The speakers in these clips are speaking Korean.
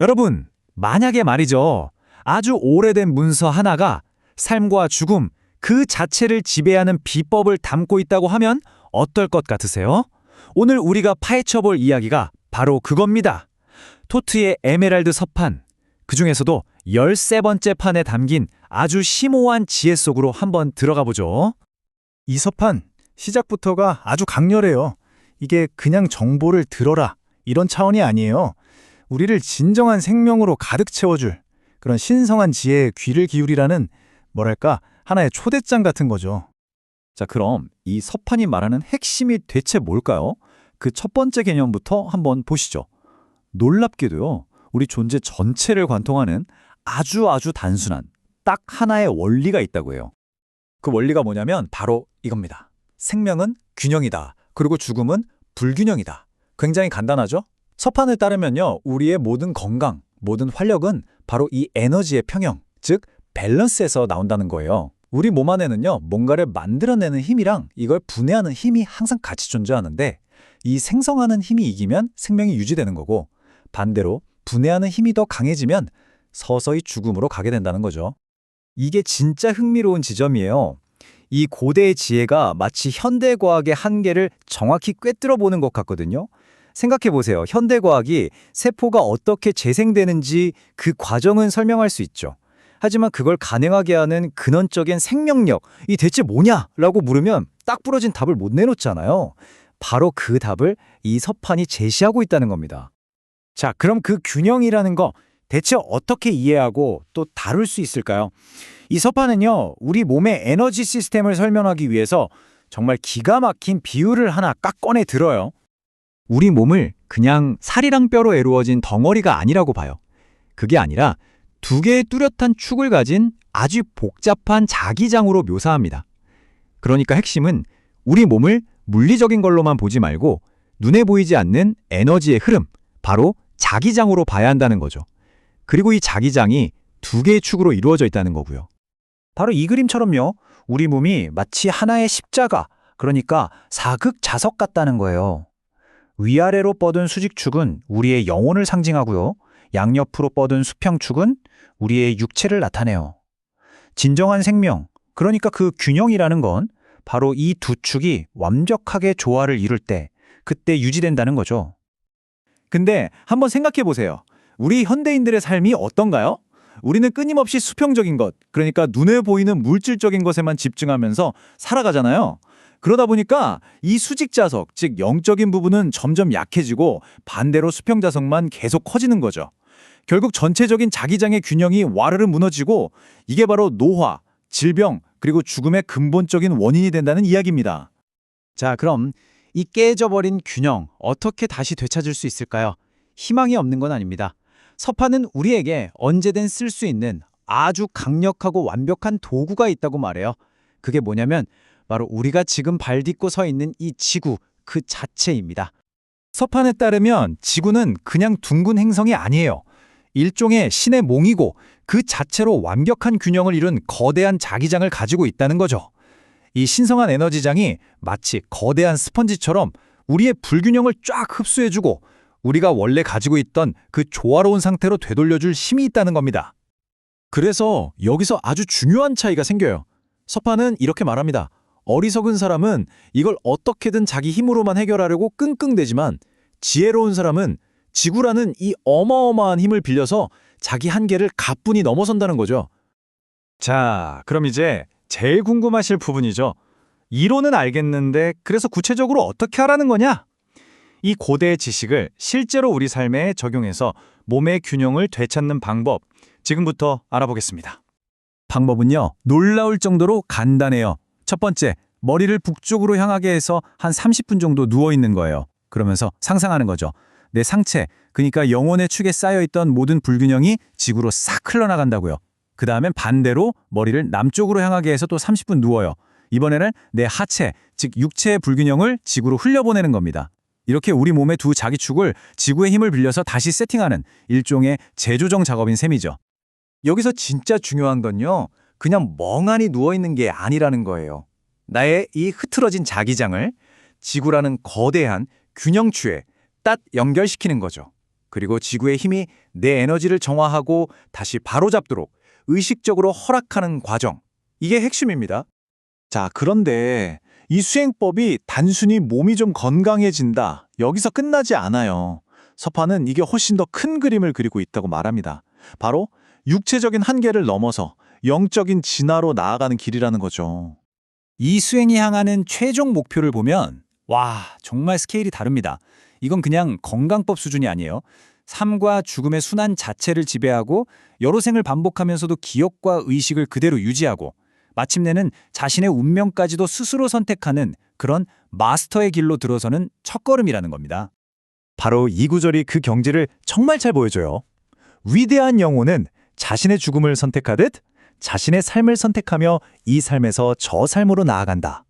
여러분, 만약에 말이죠. 아주 오래된 문서 하나가 삶과 죽음 그 자체를 지배하는 비법을 담고 있다고 하면 어떨 것 같으세요? 오늘 우리가 파헤쳐 볼 이야기가 바로 그겁니다. 토트의 에메랄드 서판. 그 중에서도 13번째 판에 담긴 아주 심오한 지혜 속으로 한번 들어가 보죠. 이 서판 시작부터가 아주 강렬해요. 이게 그냥 정보를 들어라 이런 차원이 아니에요. 우리를 진정한 생명으로 가득 채워줄 그런 신성한 지혜에 귀를 기울이라는 뭐랄까 하나의 초대장 같은 거죠. 자, 그럼 이 서판이 말하는 핵심이 대체 뭘까요? 그 첫 번째 개념부터 한번 보시죠. 놀랍게도요, 우리 존재 전체를 관통하는 아주 아주 단순한 딱 하나의 원리가 있다고 해요. 그 원리가 뭐냐면 바로 이겁니다. 생명은 균형이다. 그리고 죽음은 불균형이다. 굉장히 간단하죠? 서판에 따르면요, 우리의 모든 건강, 모든 활력은 바로 이 에너지의 평형, 즉 밸런스에서 나온다는 거예요. 우리 몸 안에는요, 뭔가를 만들어내는 힘이랑 이걸 분해하는 힘이 항상 같이 존재하는데 이 생성하는 힘이 이기면 생명이 유지되는 거고 반대로 분해하는 힘이 더 강해지면 서서히 죽음으로 가게 된다는 거죠. 이게 진짜 흥미로운 지점이에요. 이 고대의 지혜가 마치 현대 과학의 한계를 정확히 꿰뚫어 보는 것 같거든요. 생각해 보세요. 현대 과학이 세포가 어떻게 재생되는지 그 과정은 설명할 수 있죠. 하지만 그걸 가능하게 하는 근원적인 생명력, 이 대체 뭐냐라고 물으면 딱 부러진 답을 못 내놓잖아요. 바로 그 답을 이 서판이 제시하고 있다는 겁니다. 자, 그럼 그 균형이라는 거 대체 어떻게 이해하고 또 다룰 수 있을까요? 이 서판은요, 우리 몸의 에너지 시스템을 설명하기 위해서 정말 기가 막힌 비유를 하나 깍 꺼내 들어요. 우리 몸을 그냥 살이랑 뼈로 이루어진 덩어리가 아니라고 봐요. 그게 아니라 두 개의 뚜렷한 축을 가진 아주 복잡한 자기장으로 묘사합니다. 그러니까 핵심은 우리 몸을 물리적인 걸로만 보지 말고 눈에 보이지 않는 에너지의 흐름, 바로 자기장으로 봐야 한다는 거죠. 그리고 이 자기장이 두 개의 축으로 이루어져 있다는 거고요. 바로 이 그림처럼요. 우리 몸이 마치 하나의 십자가, 그러니까 사극 자석 같다는 거예요. 위아래로 뻗은 수직축은 우리의 영혼을 상징하고요. 양옆으로 뻗은 수평축은 우리의 육체를 나타내요. 진정한 생명, 그러니까 그 균형이라는 건 바로 이 두 축이 완벽하게 조화를 이룰 때, 그때 유지된다는 거죠. 근데 한번 생각해 보세요. 우리 현대인들의 삶이 어떤가요? 우리는 끊임없이 수평적인 것, 그러니까 눈에 보이는 물질적인 것에만 집중하면서 살아가잖아요. 그러다 보니까 이 수직 자석, 즉 영적인 부분은 점점 약해지고 반대로 수평 자석만 계속 커지는 거죠. 결국 전체적인 자기장의 균형이 와르르 무너지고 이게 바로 노화, 질병, 그리고 죽음의 근본적인 원인이 된다는 이야기입니다. 자, 그럼 이 깨져버린 균형 어떻게 다시 되찾을 수 있을까요? 희망이 없는 건 아닙니다. 서판은 우리에게 언제든 쓸 수 있는 아주 강력하고 완벽한 도구가 있다고 말해요. 그게 뭐냐면 바로 우리가 지금 발 딛고 서 있는 이 지구 그 자체입니다. 서판에 따르면 지구는 그냥 둥근 행성이 아니에요. 일종의 신의 몽이고 그 자체로 완벽한 균형을 이룬 거대한 자기장을 가지고 있다는 거죠. 이 신성한 에너지장이 마치 거대한 스펀지처럼 우리의 불균형을 쫙 흡수해주고 우리가 원래 가지고 있던 그 조화로운 상태로 되돌려줄 힘이 있다는 겁니다. 그래서 여기서 아주 중요한 차이가 생겨요. 서판은 이렇게 말합니다. 어리석은 사람은 이걸 어떻게든 자기 힘으로만 해결하려고 끙끙대지만 지혜로운 사람은 지구라는 이 어마어마한 힘을 빌려서 자기 한계를 가뿐히 넘어선다는 거죠. 자, 그럼 이제 제일 궁금하실 부분이죠. 이론은 알겠는데 그래서 구체적으로 어떻게 하라는 거냐? 이 고대의 지식을 실제로 우리 삶에 적용해서 몸의 균형을 되찾는 방법 지금부터 알아보겠습니다. 방법은요, 놀라울 정도로 간단해요. 첫 번째, 머리를 북쪽으로 향하게 해서 한 30분 정도 누워 있는 거예요. 그러면서 상상하는 거죠. 내 상체, 그러니까 영혼의 축에 쌓여있던 모든 불균형이 지구로 싹 흘러나간다고요. 그 다음엔 반대로 머리를 남쪽으로 향하게 해서 또 30분 누워요. 이번에는 내 하체, 즉 육체의 불균형을 지구로 흘려보내는 겁니다. 이렇게 우리 몸의 두 자기축을 지구의 힘을 빌려서 다시 세팅하는 일종의 재조정 작업인 셈이죠. 여기서 진짜 중요한 건요. 그냥 멍하니 누워있는 게 아니라는 거예요. 나의 이 흐트러진 자기장을 지구라는 거대한 균형추에 딱 연결시키는 거죠. 그리고 지구의 힘이 내 에너지를 정화하고 다시 바로잡도록 의식적으로 허락하는 과정. 이게 핵심입니다. 자, 그런데 이 수행법이 단순히 몸이 좀 건강해진다. 여기서 끝나지 않아요. 서판은 이게 훨씬 더 큰 그림을 그리고 있다고 말합니다. 바로 육체적인 한계를 넘어서 영적인 진화로 나아가는 길이라는 거죠. 이 수행이 향하는 최종 목표를 보면 와 정말 스케일이 다릅니다. 이건 그냥 건강법 수준이 아니에요. 삶과 죽음의 순환 자체를 지배하고 여러 생을 반복하면서도 기억과 의식을 그대로 유지하고 마침내는 자신의 운명까지도 스스로 선택하는 그런 마스터의 길로 들어서는 첫걸음이라는 겁니다. 바로 이 구절이 그 경지를 정말 잘 보여줘요. 위대한 영혼은 자신의 죽음을 선택하듯 자신의 삶을 선택하며 이 삶에서 저 삶으로 나아간다.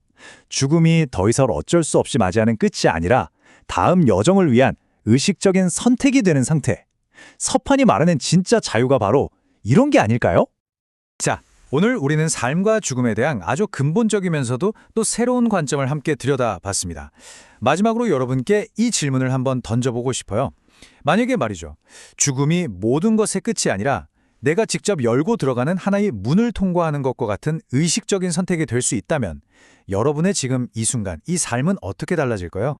죽음이 더 이상 어쩔 수 없이 맞이하는 끝이 아니라 다음 여정을 위한 의식적인 선택이 되는 상태. 서판이 말하는 진짜 자유가 바로 이런 게 아닐까요? 자, 오늘 우리는 삶과 죽음에 대한 아주 근본적이면서도 또 새로운 관점을 함께 들여다봤습니다. 마지막으로 여러분께 이 질문을 한번 던져보고 싶어요. 만약에 말이죠. 죽음이 모든 것의 끝이 아니라 내가 직접 열고 들어가는 하나의 문을 통과하는 것과 같은 의식적인 선택이 될 수 있다면 여러분의 지금 이 순간, 이 삶은 어떻게 달라질까요?